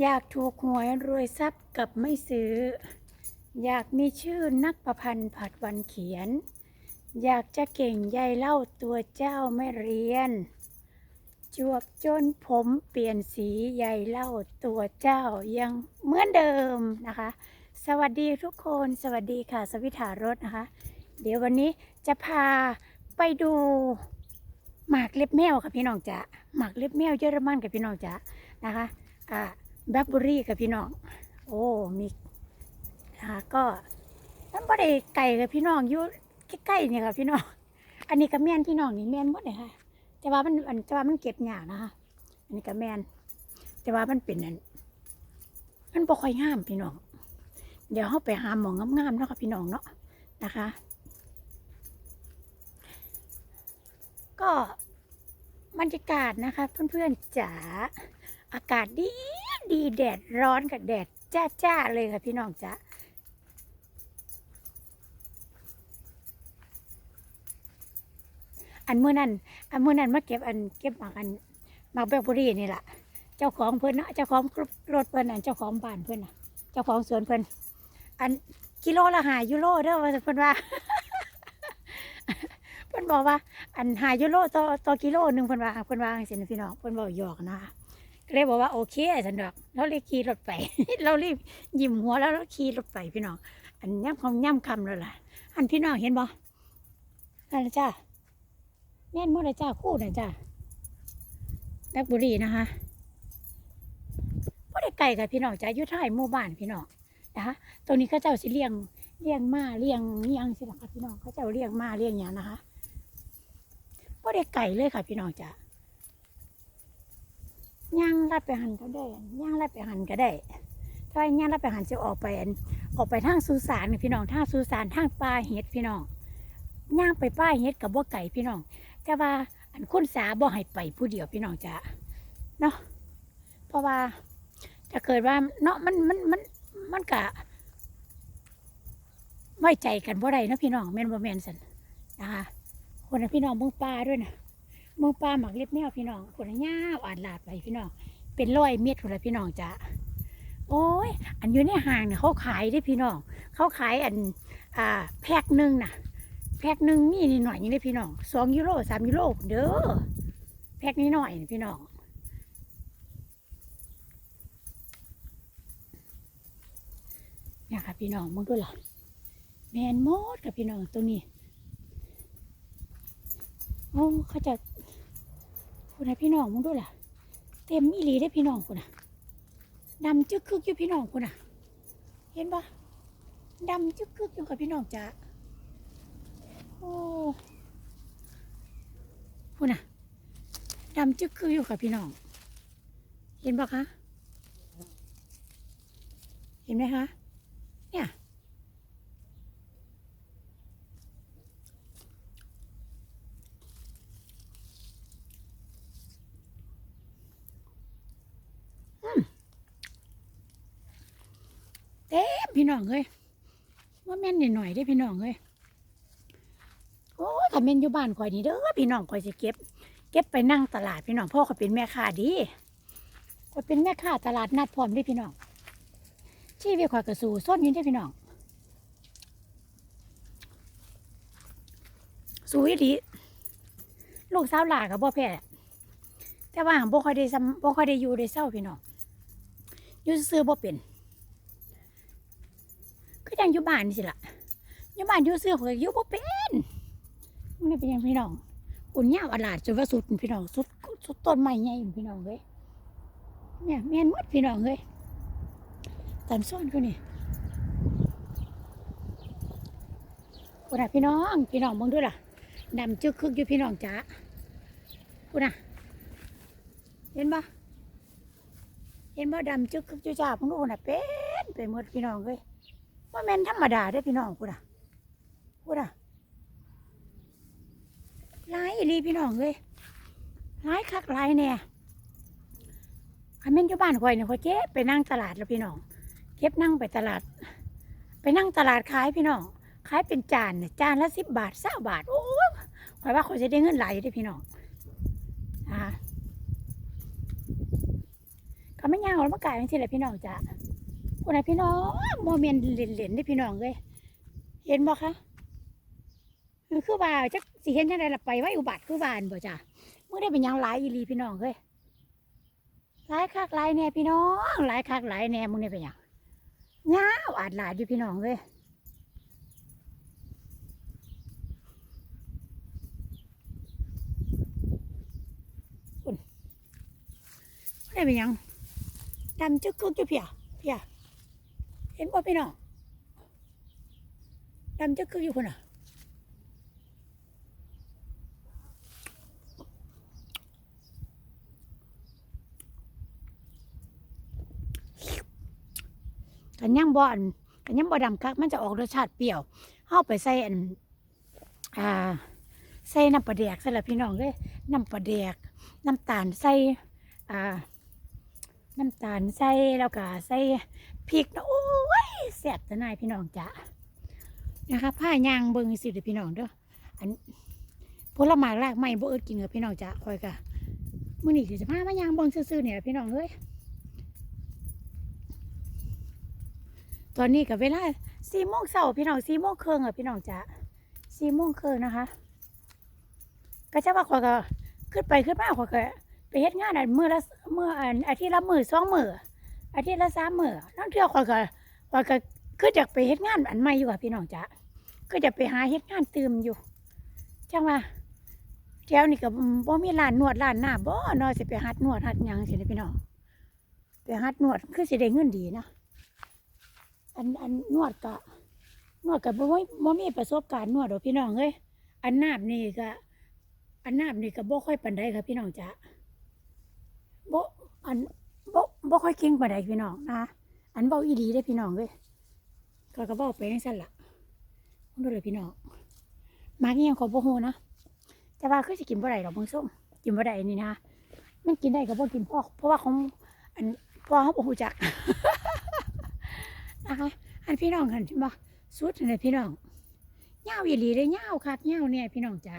อยากถูกหวยรวยทรัพย์กับไม่ซื้อ อยากมีชื่อนักประพันธ์ผัดวันเขียน อยากจะเก่งยายเล่าตัวเจ้าไม่เรียน จวบจนผมเปลี่ยนสียายเล่าตัวเจ้ายังเหมือนเดิมนะคะ สวัสดีทุกคนสวัสดีค่ะ สวิถารถนะคะ เดี๋ยววันนี้จะพาไปดูหมากเล็บแมวค่ะพี่น้องจ๋าหมากเล็บแมวเยอรมันกับพี่น้องจ๋านะคะอ่า แบล็คเบอรี่กับพี่น้อง โอ้ มีนะคะก็มันบ่ได้ไก่กับพี่น้องอยู่ใกล้ๆเนี่ยค่ะพี่น้อง อันนี้ก็แม่นพี่น้องนี่แม่นหมดเลยค่ะ แต่ว่ามันอันแต่ว่ามันเก็บยากนะคะ อันนี้ก็แม่น แต่ว่ามันเป็นอันมันบ่ค่อยงามพี่น้อง เดี๋ยวเราไปหาหมองงามๆเนาะค่ะพี่น้องเนาะนะคะ ก็บรรยากาศนะคะ เพื่อนๆจ๋าอากาศดี ดีแดดร้อนกับแดดจ้าจ้าๆเลยค่ะพี่น้องจ๋าอันเมื่อนั้นอันเมื่อนั้นมาเก็บอันเก็บหมากอันหมากแบล็คเบอรี่นี่แหละเจ้าของเพิ่อนนะเจ้าของรถเพิ่อนน่ะเจ้าของบ้านเพิ่อนน่ะเจ้าของสวนเพิ่อนอันกิโลละหายูโรเด้อว่าเพิ่นว่าเพิ่อนบอกว่า อันหายูโรต่อต่อกิโลหนึ่งเพิ่อนว่าเพิ่อนว่าจังซี่นะพี่น้องเพิ่อนบอกหยอกนะคะ เลยบอกว่าโอเคสันดอกเราเลยขี่รถไป เรารีบยิ้มหัวแล้วเราขี่รถไปพี่น้อง อันย่ำคำย่ำคำแล้วล่ะ อันพี่น้องเห็นบ่นั่นละจ้าแม่นมดเลยจ้าคู่น่ะจ้าแบล็คเบอรี่นะคะบ่ได้ไกลกับพี่น้องจ้าอยู่ท้ายหมู่บ้านพี่น้องนะคะตรงนี้เขาเจ้าสิเลี้ยงเลี้ยงมาเลี้ยงเลี้ยงสิล่ะค่ะพี่น้องเขาเจ้าเลี้ยงมาเลี้ยงหยังนะคะก็ได้ไก่เลยค่ะพี่น้องจ๋า ลัดไปหันก็ได้ย่างลัดไปหันก็ได้ถ้าย่างลัดไปหันจะออกไปออกไปทางสุสานพี่น้องทางสุสานทางป่าเห็ดพี่น้องย่างไปป่าเห็ดกับบ่ไก่พี่น้อง แต่ว่าอันคุณสาบ่ให้ไปผู้เดียวพี่น้องจ๋าเนาะเพราะว่าถ้าเกิดว่าเนาะมันมันมันมันกะไว้ใจกันบ่ได้นะพี่น้องแม่นบ่แม่นสันนะคะคนน่พี่น้องเมืองป่าด้วยนะเมืองป่าหมักเล็บแมวพี่น้องคนน่าอ่านลาดไปพี่น้อง เป็นร้อยเม็ดคนละพี่น้องจ้ะโอ้ย อันอยู่ในห้างเนี่ยเขาขายได้พี่น้อง เขาขายอันอ่าแพ็คหนึ่งนะแพ็คหนึ่งมีนิดหน่อยนี่ได้พี่น้องสองยูโรสามยูโรเด้อแพ็คนี้หน่อยพี่น้องเนี่ยค่ะพี่น้องมึงดูล่ะแมนโมดกับพี่น้องตัวนี้โอ้เขาจะคุณนะพี่น้องมึงดูล่ะ ต็มอีหลีได้พี่น้องคุณนะดำจึกคึกอยู่พี่น้องคุณนะเห็นปะดำจึกคึกอยู่กับพี่น้องจ้าโอ้คุณนะดำจึกคึกอยู่กับพี่น้อง เห็นปะคะ เห็นไหมคะ เนี่ย เต็ม พี่น้องเอ้ยว่าแม่นนิดหน่อยได้พี่น้องเอ้ยโอ้ยถ้าแม่นอยู่บ้านข่อยนี่เด้อพี่น้องข่อยสิเก็บ เก็บไปนั่งตลาดพี่น้องพ่อเขาเป็นแม่ค้าดีข่อยเป็นแม่ค้าตลาดนัดพร้อมเด้พี่น้องชีวิตข่อยก็สู่ส้นยู่ได้พี่น้องสู่อีหลีลูกสาวหลากับบ่แพ้แต่ว่าบ่ค่อยได้ซ้ำบ่ค่อยได้อยู่ได้เศร้าพี่น้องอยู่ซื่อบ่เป็น็ยังอยู่บ้านนี่สิละอยู่บ้านอยู่เสื้อข่อยอยู่บ่เป็นมันเป็นยังพี่น้องอุ่นยาวอลาดจนว่าสุดพี่น้องสุดสุดต้นไม้ใหญ่พี่น้องเอ้ยเนี่ยแม่นมดพี่น้องเอ้ยตันซ่อนก็นี่คุณน่ะพี่น้อง พี่น้องมองด้วยล่ะดำจึกคึกอยู่พี่น้องจ๋าคุณน่ะเห็นปะเห็นปะดำจึกคึกอยู่จ้าพวกนู้นน่ะเป็นไปหมดพี่น้องเอ้ย ว่าแม่นธรรมดาได้พี่น้องกูน่ะกูน่ะหลายอีลีพี่น้องเลยหลายคักหลายแน่คันแม่นอยู่บ้านข่อยเนี่ยข่อยเก็บไปนั่งตลาดแล้วพี่น้อง เก็บนั่งไปตลาด ไปนั่งตลาดขายพี่น้อง ขายเป็นจานเนี่ยจานละสิบบาทเศบาท โอ้ยข่อยว่าข่อยจะได้เงินหลายอยู่เด้พี่น้องอ่าก็ไม่ย่างออกมากายจังซี่แหละพี่น้องจ้ะ คนไหนพี่น้องโมเมนเหรียญๆได้พี่น้องเลยเห็นบ่คะคือคือว่าจักสิเห็นจังไดล่ะไปไว้อุบัติคือวานบ่จ้ะมื่อได้เป็นยังหลายอีหลีพี่น้องเอ้ยหลายคักหลายแน่พี่น้องหลายคักหลายแน่มึงได้เป็นยังยาวอาดหลายอยู่พี่น้องเอ้ยได้เป็นยังดำจึกกึกอยู่เพียเพีย ห็นบ่พี่น้องดำจึกกึกอยู่คนน่ะกันยังบ่อนกันยังบ่ดำคักมันจะออกรสชาติเปรี้ยวเฮาไปใส่อันอ่าใส่น้ำปลาแดกใส่ละพี่น้องเลยน้ำปลาแดกน้ำตาลใส่อ่า น้ำตาลใส่แล้วก็ใส่พริกนะโอ้ยแซ่บแต่นายพี่น้องจ้ะนะคะผ้ายางเบิงสิเด้อพี่น้องเด้ออันผลไม้รากไม้บ่เอิดกินกับพี่น้องจ้ะคอยกะมื้อนี้จะพามายางเบิงซื่อๆเนี่ยพี่น้องเอ้ยตอนนี้กับเวลาสี่โมงเช้าพี่น้องสี่โมงครึ่งอะพี่น้องจ๋าสี่โมงครึ่งนะคะ ก็จะว่าขอยก็ขึ้นไปขึ้นมาขอยก็ ไปเฮ็ดงานอันมือละมืออันอาทิตย์ละมือสองมืออาทิตย์ละสามมือนั่นเที่ยวขอยก็ขอยก็คืออยากไปเฮ็ดงานอันใหม่อยู่ค่ะพี่น้องจ๋าก็จะไปหาเฮ็ดงานตื่มอยู่จังว่าแถวนี้ก็บ่มีร้านนวดร้านหน้าบ่เนาะสิไปหัดนวดหัดหยังสิเด้อพี่น้องไปหัดนวดคือสิได้เงินดีนะอันอันนวดกะนวดกับบ่มีบ่มีประสบการณ์นวดดอกพี่น้องเอ้ยอันนาบนี่ก็อันนาบนี่ก็บ่ค่อยปานใดค่ะพี่น้องจ้ะ อันบ่บ่ค่อยเก่งปานใดพี่น้องนะอันเว้าอีหลีเด้พี่น้องเอ้ยก็ก็เว้าไปจังซั่นละคุณดูเลยพี่น้องมากอีหยังก็บ่ฮู้นะแต่ว่าคือสิกินบ่ได้ดอกเบิ่งส้มกินบ่ได้นี่นะมันกินได้ก็บ่กินพ่อเพราะว่าของอันพ่อเฮาบ่ฮู้จักนะคะอันพี่น้องกันบ่สุดเลยพี่น้องเงาอีหลีเลยเงาคักเงาเนี่ยพี่น้องจ้ะ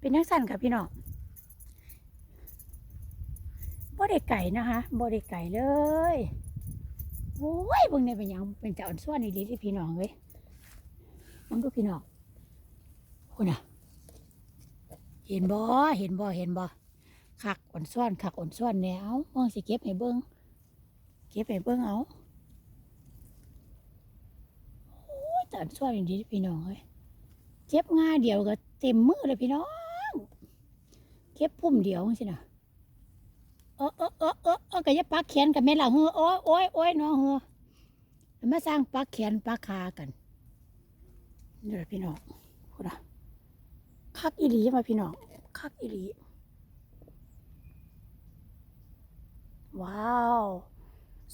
เป็นนักสั่นค่ะพี่น้อง บ่ได้ไก่นะคะบ่ได้ไก่เลยโอ้ยเบิ่งเนี่ยเป็นยังเป็นเจ้าอ่อนส่วนอีหลีที่พี่น้องเว้ยมันดูพี่น้องคุณน่ะ เห็นบ่เห็นบ่เห็นบ่คักอ่อนส่วนคักอ่อนส่วนแนวมองสิเก็บให้เบิ่งเก็บให้เบิ่งเอาตัดช่วยอย่างดีพี่น้องเอ้ยเก็บงาเดียวก็เต็มมือเลยพี่น้อง เก็บพุ่มเดียวสินะ เออเออเออเออเออก็อย่าปักแขนกันแม่ละเฮือโอ้ยโอ้ยโอ้ยน้องเฮือแล้วมาสร้างปักแขนปักขากันนี่แหละพี่น้องพูดนะคักอีหลีมาพี่น้องคักอีหลีว้าว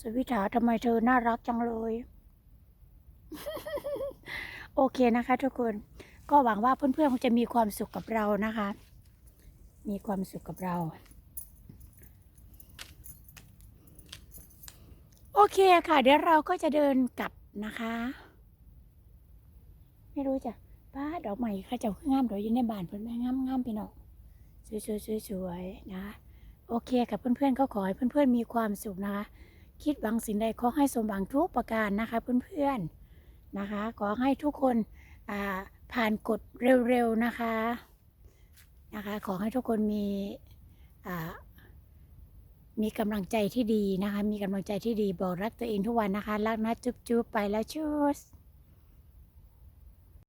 สวิถาทำไมเธอน่ารักจังเลย โอเคนะคะ ทุกคนก็หวังว่าเพื่อนๆคงจะมีความสุขกับเรานะคะ มีความสุขกับเรา โอเคค่ะ เดี๋ยวเราก็จะเดินกลับนะคะ ไม่รู้จ้ะป้าดอกใหม่ค่ะเจ้าคืองามดอกยู่ในบานเพื่อนแม่งามงามๆพี่น้องสวยๆสวยๆนะ โอเคกับเพื่อนๆก็ขอให้เพื่อนๆมีความสุขนะคะ คิดหวังสิ่งใดขอให้สมหวังทุกประการนะคะ เพื่อนๆนะคะ ขอให้ทุกคนอ่าผ่านกฎเร็วๆนะคะนะคะ ขอให้ทุกคนมีอ่า มีกำลังใจที่ดีนะคะ มีกำลังใจที่ดีบอกรักตัวเองทุกวันนะคะ รักนะจุ๊บๆไปแล้วชูส